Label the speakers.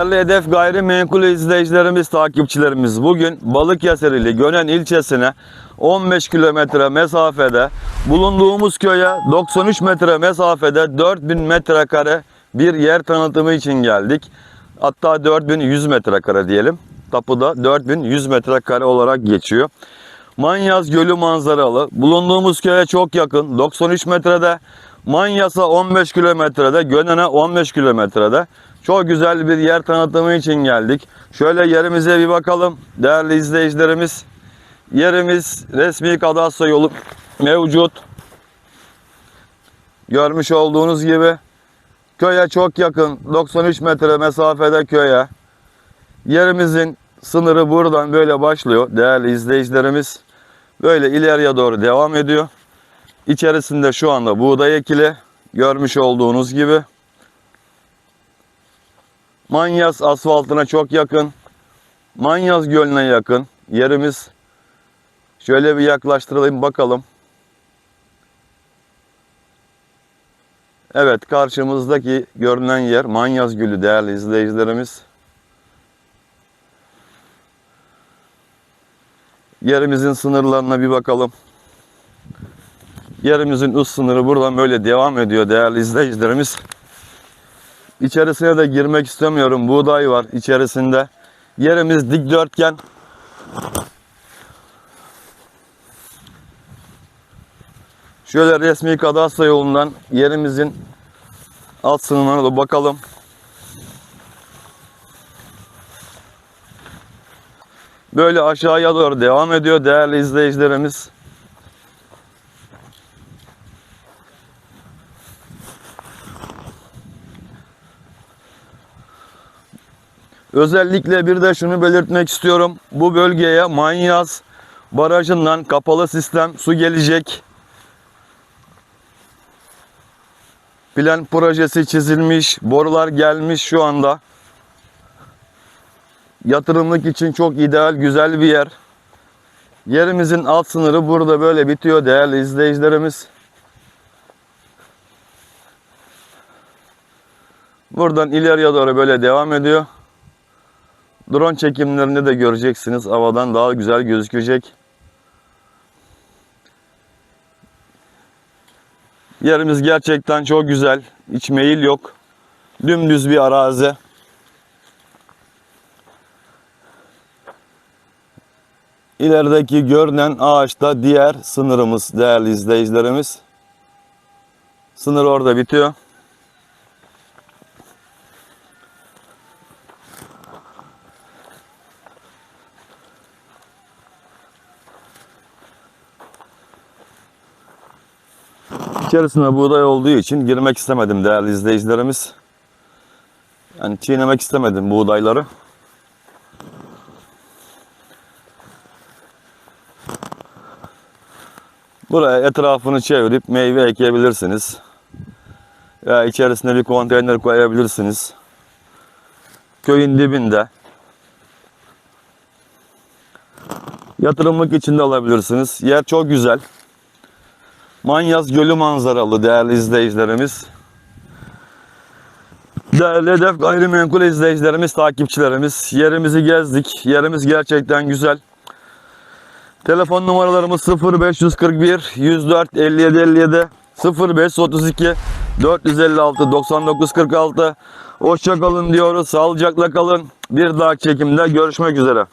Speaker 1: Değerli Hedef Gayrimenkul izleyicilerimiz, takipçilerimiz bugün Balıkesir ili Gönen ilçesine 15 kilometre mesafede bulunduğumuz köye 93 metre mesafede 4000 metrekare bir yer tanıtımı için geldik. Hatta 4100 metrekare diyelim. Tapuda 4100 metrekare olarak geçiyor. Manyas Gölü manzaralı. Bulunduğumuz köye çok yakın. 93 metrede. Manyas'a 15 kilometrede. Gönen'e 15 kilometrede. Çok güzel bir yer tanıtımı için geldik. Şöyle yerimize bir bakalım. Değerli izleyicilerimiz. Yerimiz resmi kadastro yolu mevcut. Görmüş olduğunuz gibi köye çok yakın. 93 metre mesafede köye. Yerimizin sınırı buradan böyle başlıyor değerli izleyicilerimiz. Böyle ileriye doğru devam ediyor. İçerisinde şu anda buğday ekili görmüş olduğunuz gibi. Manyas asfaltına çok yakın. Manyas Gölü'ne yakın. Yerimiz şöyle bir yaklaştıralım bakalım. Evet karşımızdaki görünen yer Manyas Gölü değerli izleyicilerimiz. Yerimizin sınırlarına bir bakalım. Yerimizin üst sınırı buradan böyle devam ediyor değerli izleyicilerimiz. İçerisine de girmek istemiyorum. Buğday var içerisinde. Yerimiz dikdörtgen. Şöyle resmi kadastro yolundan yerimizin alt sınırına da bakalım. Böyle aşağıya doğru devam ediyor değerli izleyicilerimiz. Özellikle bir de şunu belirtmek istiyorum. Bu bölgeye Manyas Barajı'ndan kapalı sistem su gelecek. Plan projesi çizilmiş, borular gelmiş şu anda. Yatırımlık için çok ideal, güzel bir yer. Yerimizin alt sınırı burada böyle bitiyor değerli izleyicilerimiz. Buradan ileriye doğru böyle devam ediyor. Drone çekimlerinde de göreceksiniz. Havadan daha güzel gözükecek. Yerimiz gerçekten çok güzel. Hiç meyil yok. Dümdüz bir arazi. İlerideki görünen ağaçta diğer sınırımız değerli izleyicilerimiz. Sınır orada bitiyor. İçerisinde buğday olduğu için girmek istemedim değerli izleyicilerimiz. Yani çiğnemek istemedim buğdayları. Buraya etrafını çevirip meyve ekebilirsiniz. Veya içerisine bir konteyner koyabilirsiniz. Köyün dibinde. Yatırımlık içinde alabilirsiniz. Yer çok güzel. Manyas Gölü manzaralı değerli izleyicilerimiz. Değerli Hedef Gayrimenkul izleyicilerimiz, takipçilerimiz. Yerimizi gezdik. Yerimiz gerçekten güzel. Telefon numaralarımız 0541 104 57 57 0532 456 99 46. Hoşça kalın diyoruz. Sağlıcakla kalın. Bir dahaki çekimde görüşmek üzere.